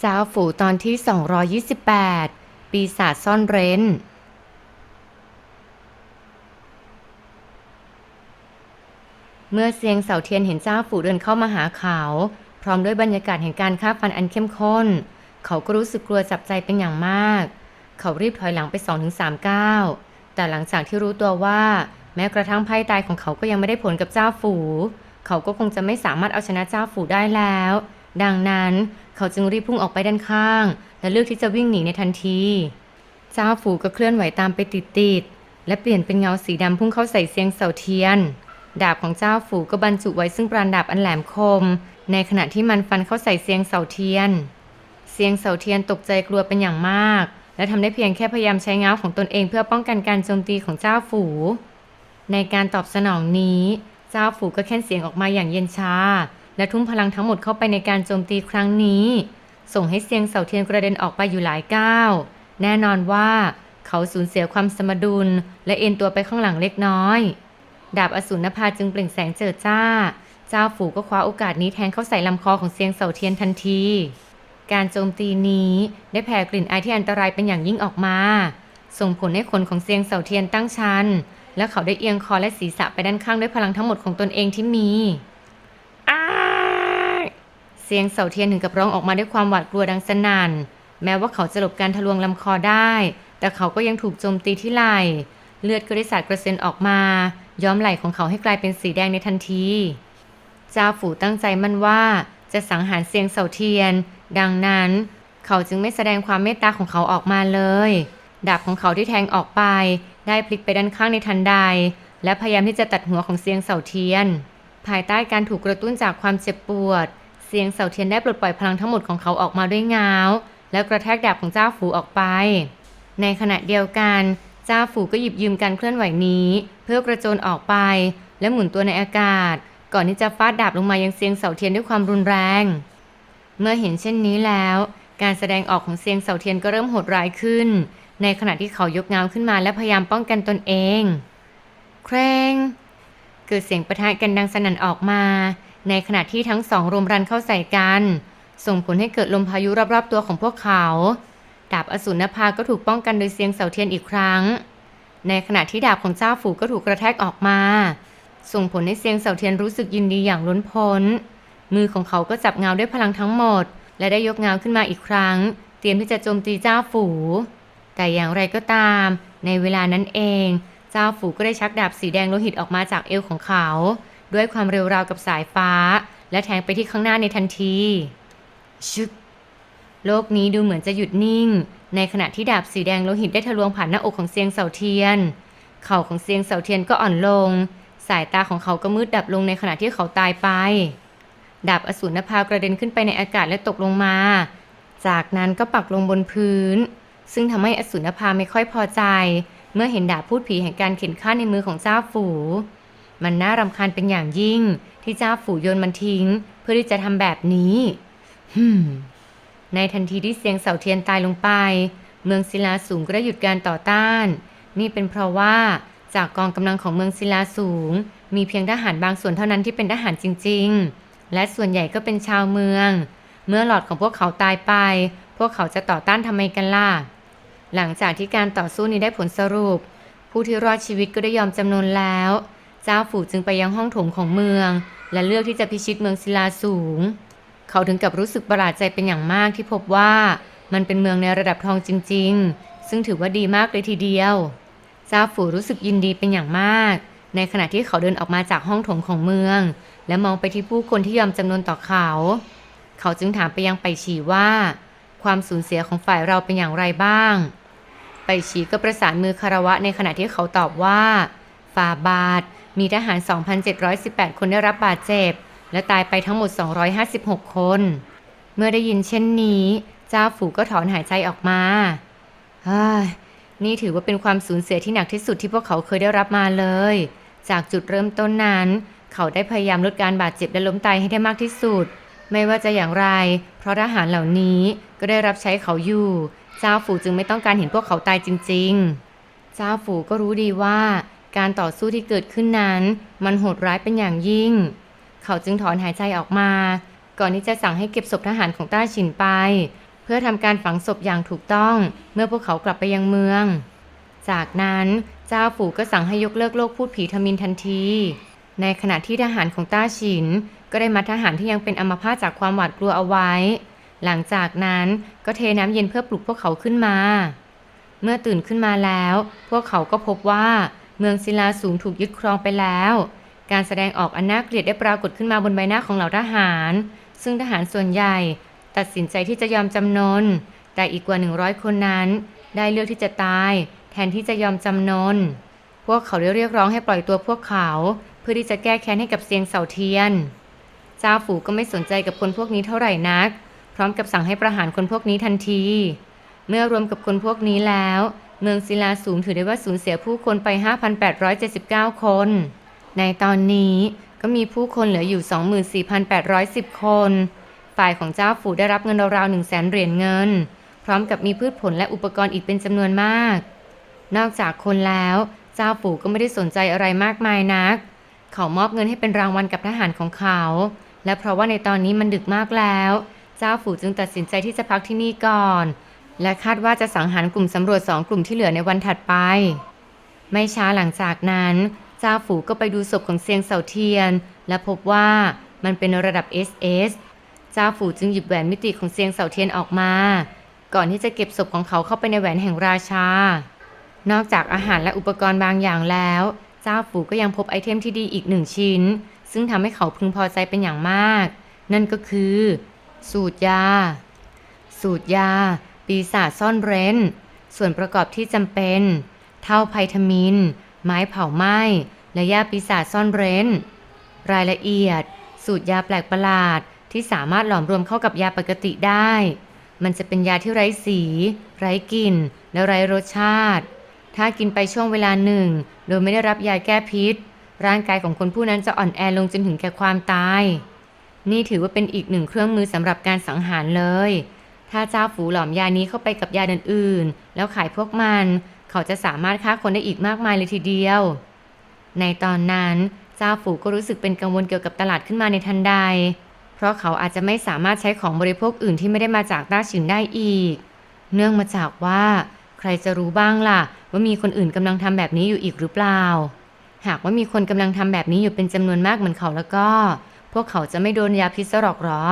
เจ้าฝูตอนที่ 228 ปีศาจซ่อนเร้น เมื่อเซียงเสาเทียนเห็นเจ้าฝูเดินเข้ามาหาเขา พร้อมด้วยบรรยากาศแห่งการฆ่าฟันอันเข้มข้น เขาก็รู้สึกกลัวจับใจเป็นอย่างมาก เขารีบถอยหลังไป 2-3ก้าวแต่หลังจากที่รู้ตัวว่า แม้กระทั่งไพ่ตายของเขาก็ยังไม่ได้ผลกับเจ้าฝู เขาก็คงจะไม่สามารถเอาชนะเจ้าฝูได้แล้ว ดังนั้น เขาจึงรีบพุ่งออกไปด้านข้าง และเลือกที่จะวิ่งหนีในทันที เจ้าฝูก็เคลื่อนไหวตามไปติดๆและเปลี่ยนเป็นเงาสีดำพุ่งเข้าใส่เซียงเสาเทียน ดาบของเจ้าฝูก็บรรจุไว้ซึ่งปราณดาบอันแหลมคม ในขณะที่มันฟันเข้าใส่เซียงเสาเทียนเซียงเสาเทียนตกใจกลัวเป็นอย่างมาก และทำได้เพียงแค่พยายามใช้เงาของตนเองเพื่อป้องกันการโจมตีของเจ้าฝู ในการตอบสนองนี้ เจ้าฝูก็แค่นเสียงออกมาอย่างเย็นชา และทุ่มพลังทั้งหมดเข้าไปในการโจมตีครั้งนี้ ส่งให้เซียงเสาเทียนกระเด็นออกไปอยู่หลายก้าว แน่นอนว่าเขาสูญเสียความสมดุล และเอ็นตัวไปข้างหลังเล็กน้อย ดาบอสูรนภาจึงเปล่งแสงเจิดจ้า เจ้าฝูก็คว้าโอกาสนี้แทงเข้าใส่ลำคอของเซียงเสาเทียนทันที การโจมตีนี้ได้แผ่กลิ่นอายที่อันตรายเป็นอย่างยิ่งออกมา ส่งผลให้ขนของเซียงเสาเทียนตั้งชันและเขาได้เอียงคอและศีรษะไปด้านข้างด้วยพลังทั้งหมดของตนเองที่มี เสียงเสาเทียนถึงกับร้องออกมาด้วยความหวาดกลัวดังสนั่น แม้ว่าเขาจะหลบการทะลวงลำคอได้ แต่เขาก็ยังถูกโจมตีที่ไหล่เลือดก็ได้สาดกระเซ็นออกมา ย้อมไหล่ของเขาให้กลายเป็นสีแดงในทันทีเจ้าฝูตั้งใจมั่นว่าจะสังหารเซียงเสาเทียน ดังนั้น เขาจึงไม่แสดงความเมตตาของเขาออกมาเลย ดาบของเขาที่แทงออกไป ได้พลิกไปด้านข้างในทันใด และพยายามที่จะตัดหัวของเซียงเสาเทียน ภายใต้การถูกกระตุ้นจากความเจ็บปวด เซียงเสาเทียนได้ปลดปล่อยพลังทั้งหมดของเขาออกมาด้วยงาว แล้วกระแทกดาบของเจ้าฝูออกไป ในขณะเดียวกันเจ้าฝูก็หยิบยืมการเคลื่อนไหวนี้ เพื่อกระโจนออกไป และหมุนตัวในอากาศ ก่อนที่จะฟาดดาบลงมายังเซียงเสาเทียนด้วยความรุนแรง เมื่อเห็นเช่นนี้แล้ว การแสดงออกของเซียงเสาเทียนก็เริ่มโหดร้ายขึ้น ในขณะที่เขายกเงาขึ้นมาและพยายามป้องกันตนเอง เครงเกิดเสียงประทะกันดังสนั่นออกมา ในขณะที่ทั้งสองรวมรันเข้าใส่กัน ส่งผลให้เกิดลมพายุรอบๆตัวของพวกเขา ดาบอสูรนภาก็ถูกป้องกันโดยเซียงเสาเทียนอีกครั้ง ในขณะที่ดาบของเจ้าฝูก็ถูกกระแทกออกมา ส่งผลให้เซียงเสาเทียนรู้สึกยินดีอย่างล้นพ้น มือของเขาก็จับเงาด้วยพลังทั้งหมด และได้ยกเงาขึ้นมาอีกครั้ง เตรียมที่จะโจมตีเจ้าฝู แต่อย่างไรก็ตาม ในเวลานั้นเอง เจ้าฝูก็ได้ชักดาบสีแดงโลหิตออกมาจากเอวของเขา ด้วยความเร็วราวกับสายฟ้า และแทงไปที่ข้างหน้าในทันทีชึกโลกนี้ดูเหมือนจะหยุดนิ่ง ในขณะที่ดาบสีแดงโลหิตได้ทะลวงผ่านหน้าอกของเซียงเสาเทียน เข่าของเซียงเสาเทียนก็อ่อนลง สายตาของเขาก็มืดดับลงในขณะที่เขาตายไป ดาบอสูรนภากระเด็นขึ้นไปในอากาศและตกลงมา จากนั้นก็ปักลงบนพื้น ซึ่งทำให้อสูรนภาไม่ค่อยพอใจ เมื่อเห็นดาบพูดผีแห่งการเข็นฆ่าในมือของเจ้าฝู มันน่ารำคาญเป็นอย่างยิ่ง ที่เจ้าฝูโยนมันทิ้ง เพื่อที่จะทำแบบนี้ฮึมในทันทีที่เสียงเสาเทียนตายลงไป เมืองศิลาสูงก็ได้หยุดการต่อต้าน นี่เป็นเพราะว่าจากกองกำลังของเมืองศิลาสูง มีเพียงทหารบางส่วนเท่านั้นที่เป็นทหารจริง ๆ และส่วนใหญ่ก็เป็นชาวเมือง เมื่อหลอดของพวกเขาตายไป พวกเขาจะต่อต้านทำไมกันล่ะ หลังจากที่การต่อสู้นี้ได้ผลสรุป ผู้ที่รอดชีวิตก็ได้ยอมจำนนแล้ว เจ้าฝูจึงไปยังห้องโถงของเมือง และเลือกที่จะพิชิตเมืองศิลาสูง เขาถึงกับรู้สึกประหลาดใจเป็นอย่างมากที่พบว่ามันเป็นเมืองในระดับทองจริง ๆ ซึ่งถือว่าดีมากเลยทีเดียว เจ้าฝูรู้สึกยินดีเป็นอย่างมาก ในขณะที่เขาเดินออกมาจากห้องโถงของเมือง และมองไปที่ผู้คนที่ยอมจำนนต่อเขา เขาจึงถามไปยังไปฉีว่า ความสูญเสียของฝ่ายเราเป็นอย่างไรบ้าง ไปฉีก็ประสานมือคารวะในขณะที่เขาตอบว่า ฝ่าบาท มีทหาร 2,718 คนได้รับบาดเจ็บ และตายไปทั้งหมด 256 คน เมื่อได้ยินเช่นนี้ เจ้าฝูก็ถอนหายใจออกมาเฮ้ยนี่ถือว่าเป็นความสูญเสียที่หนักที่สุดที่พวกเขาเคยได้รับมาเลย จากจุดเริ่มต้นนั้น เขาได้พยายามลดการบาดเจ็บและล้มตายให้ได้มากที่สุด ไม่ว่าจะอย่างไร เพราะทหารเหล่านี้ก็ได้รับใช้เขาอยู่ เจ้าฝูจึงไม่ต้องการเห็นพวกเขาตายจริง ๆ เจ้าฝูก็รู้ดีว่า การต่อสู้ที่เกิดขึ้นนั้น มันโหดร้ายเป็นอย่างยิ่ง เขาจึงถอนหายใจออกมา ก่อนที่จะสั่งให้เก็บศพทหารของต้าฉินไป เพื่อทำการฝังศพอย่างถูกต้อง เมื่อพวกเขากลับไปยังเมือง จากนั้นเจ้าฝูก็สั่งให้ยกเลิกโลกพูดผีทมินทันที ในขณะที่ทหารของต้าฉิน ก็ได้มัดทหารที่ยังเป็นอัมพาตจากความหวาดกลัวเอาไว้ หลังจากนั้นก็เทน้ำเย็นเพื่อปลุกพวกเขาขึ้นมา เมื่อตื่นขึ้นมาแล้ว พวกเขาก็พบว่า เมืองศิลาสูงถูกยึดครองไปแล้ว การแสดงออกอันน่าเกลียดได้ปรากฏขึ้นมาบนใบหน้าของเหล่าทหาร ซึ่งทหารส่วนใหญ่ ตัดสินใจที่จะยอมจำนน แต่อีกกว่า 100 คนนั้น ได้เลือกที่จะตาย แทนที่จะยอมจำนน พวกเขาได้เรียกร้องให้ปล่อยตัวพวกเขา เพื่อที่จะแก้แค้นให้กับเซียงเสาเทียน เจ้าฝูก็ไม่สนใจกับคนพวกนี้เท่าไหร่นัก พร้อมกับสั่งให้ประหารคนพวกนี้ทันที เมื่อรวมกับคนพวกนี้แล้ว เมืองศิลาสูงถือได้ว่าสูญเสียผู้คนไป 5,879 คน ในตอนนี้ก็มีผู้คนเหลืออยู่ 24,810 คน ฝ่ายของเจ้าฝูได้รับเงินราวๆ1 0 0 0 0แสนเหรียญเงิน พร้อมกับมีพืชผลและอุปกรณ์อีกเป็นจำนวนมาก นอกจากคนแล้ว เจ้าฝูก็ไม่ได้สนใจอะไรมากมายนัก เขามอบเงินให้เป็นรางวัลกับทหารของเขา และเพราะว่าในตอนนี้มันดึกมากแล้ว เจ้าฝูจึงตัดสินใจที่จะพักที่นี่ก่อน และคาดว่าจะสังหารกลุ่มสำรวจสองกลุ่มที่เหลือในวันถัดไป ไม่ช้าหลังจากนั้นเจ้าฝูก็ไปดูศพของเซียงเสาเทียน และพบว่ามันเป็นระดับ SS เจ้าฝูจึงหยิบแหวนมิติของเซียงเสาเทียนออกมา ก่อนที่จะเก็บศพของเขาเข้าไปในแหวนแห่งราชา นอกจากอาหารและอุปกรณ์บางอย่างแล้วเจ้าฝูก็ยังพบไอเทมที่ดีอีกหนึ่งชิ้น ซึ่งทำให้เขาพึงพอใจเป็นอย่างมาก นั่นก็คือ สูตรยา สูตรยา ปีศาจซ่อนเร้น ส่วนประกอบที่จำเป็น เท่าไพทามิน ไม้เผาไหม้ และยาปีศาจซ่อนเร้น รายละเอียด สูตรยาแปลกประหลาดที่สามารถหลอมรวมเข้ากับยาปกติได้ มันจะเป็นยาที่ไร้สี ไร้กลิ่น และไร้รสชาติ ถ้ากินไปช่วงเวลาหนึ่ง โดยไม่ได้รับยาแก้พิษ ร่างกายของคนผู้นั้นจะอ่อนแอลงจนถึงแก่ความตาย นี่ถือว่าเป็นอีกหนึ่งเครื่องมือสำหรับการสังหารเลย ถ้าเจ้าฝูหลอมยานี้เข้าไปกับยาอื่นๆ แล้วขายพวกมัน เขาจะสามารถฆ่าคนได้อีกมากมายเลยทีเดียว ในตอนนั้นเจ้าฝูก็รู้สึกเป็นกังวลเกี่ยวกับตลาดขึ้นมาในทันใด เพราะเขาอาจจะไม่สามารถใช้ของบริโภคอื่นที่ไม่ได้มาจากต้าฉินได้อีก เนื่องมาจากว่า ใครจะรู้บ้างล่ะ ว่ามีคนอื่นกำลังทำแบบนี้อยู่อีกหรือเปล่า หากว่ามีคนกำลังทำแบบนี้อยู่เป็นจำนวนมากเหมือนเขาแล้วก็ พวกเขาจะไม่โดนยาพิษหรอกหรอ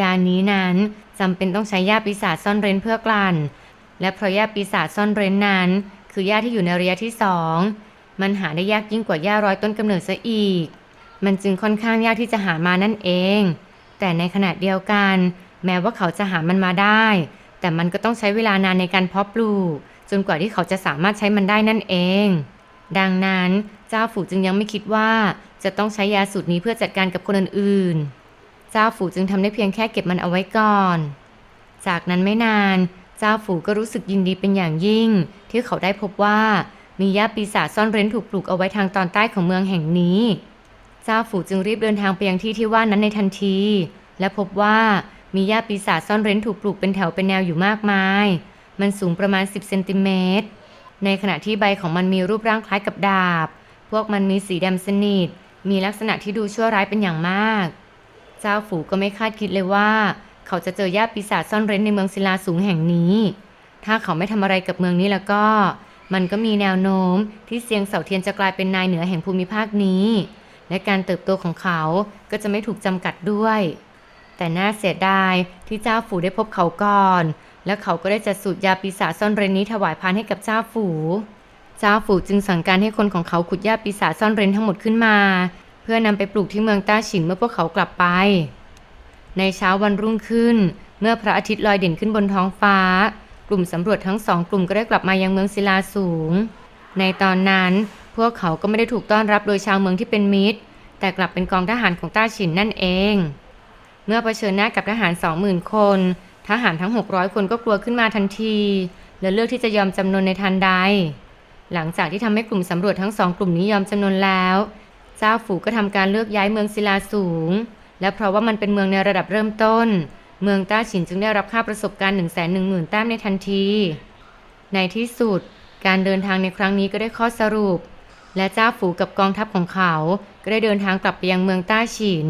ยานี้นั้นจำเป็นต้องใช้ยาปีศาจซ่อนเร้นเพื่อกลั่น และเพราะยาปีศาจซ่อนเร้นนั้น คือยาที่อยู่ในระยะที่สองมันหาได้ยากยิ่งกว่าหญ้าร้อยต้นกำเนิดซะอีก มันจึงค่อนข้างยากที่จะหามานั่นเอง แต่ในขณะเดียวกัน แม้ว่าเขาจะหามันมาได้ แต่มันก็ต้องใช้เวลานานในการเพาะปลูก จนกว่าที่เขาจะสามารถใช้มันได้นั่นเอง ดังนั้นเจ้าฝูจึงยังไม่คิดว่าจะต้องใช้ยาสูตรนี้เพื่อจัดการกับคนอื่นๆ เจ้าฝูจึงทำได้เพียงแค่เก็บมันเอาไว้ก่อน จากนั้นไม่นาน เจ้าฝูก็รู้สึกยินดีเป็นอย่างยิ่ง ที่เขาได้พบว่ามียาปีศาจซ่อนเร้นถูกปลูกเอาไว้ทางตอนใต้ของเมืองแห่งนี้ เจ้าฝูจึงรีบเดินทางไปยังที่ที่ว่านั้นในทันที และพบว่ามีหญ้าปีศาจซ่อนเร้นถูกปลูกเป็นแถวเป็นแนวอยู่มากมาย มันสูงประมาณ 10 เซนติเมตร ในขณะที่ใบของมันมีรูปร่างคล้ายกับดาบ พวกมันมีสีดำสนิท มีลักษณะที่ดูชั่วร้ายเป็นอย่างมาก เจ้าฝูก็ไม่คาดคิดเลยว่า เขาจะเจอหญ้าปีศาจซ่อนเร้นในเมืองศิลาสูงแห่งนี้ ถ้าเขาไม่ทำอะไรกับเมืองนี้แล้วก็ มันก็มีแนวโน้มที่เซียงเสาเทียนจะกลายเป็นนายเหนือแห่งภูมิภาคนี้ และการเติบโตของเขาก็จะไม่ถูกจำกัดด้วย แต่น่าเสียดายที่เจ้าฝูได้พบเขาก่อน และเขาก็ได้จัดสูตรยาปีศาจซ่อนเร้นนี้ถวายพานให้กับเจ้าฝูเจ้าฝูจึงสั่งการให้คนของเขาขุดยาปีศาจซ่อนเร้นทั้งหมดขึ้นมา พื่อนำไปปลูกที่เมืองต้าฉินเมื่อพวกเขากลับไป ในเช้าวันรุ่งขึ้น เมื่อพระอาทิตย์ลอยเด่นขึ้นบนท้องฟ้า กลุ่มสำรวจทั้งสองกลุ่มก็ได้กลับมายังเมืองศิลาสูง ในตอนนั้นพวกเขาก็ไม่ได้ถูกต้อนรับโดยชาวเมืองที่เป็นมิตร แต่กลับเป็นกองทหารของต้าฉินนั่นเอง เมื่อเผชิญหน้ากับทหารสองหมื่นคน ทหารทั้ง 600 คนก็กลัวขึ้นมาทันที และเลือกที่จะยอมจำนนในทันใด หลังจากที่ทำให้กลุ่มสำรวจทั้งสองกลุ่มนี้ยอมจำนนแล้ว เจ้าฝูก็ทำการเลือกย้ายเมืองศิลาสูง และเพราะว่ามันเป็นเมืองในระดับเริ่มต้น เมืองต้าฉินจึงได้รับค่าประสบการณ์1 1 0 0 0 0แต้มในทันที ในที่สุด การเดินทางในครั้งนี้ก็ได้ข้อสรุป และเจ้าฝูกับกองทัพของเขา ก็ได้เดินทางกลับไปยังเมืองต้าฉิน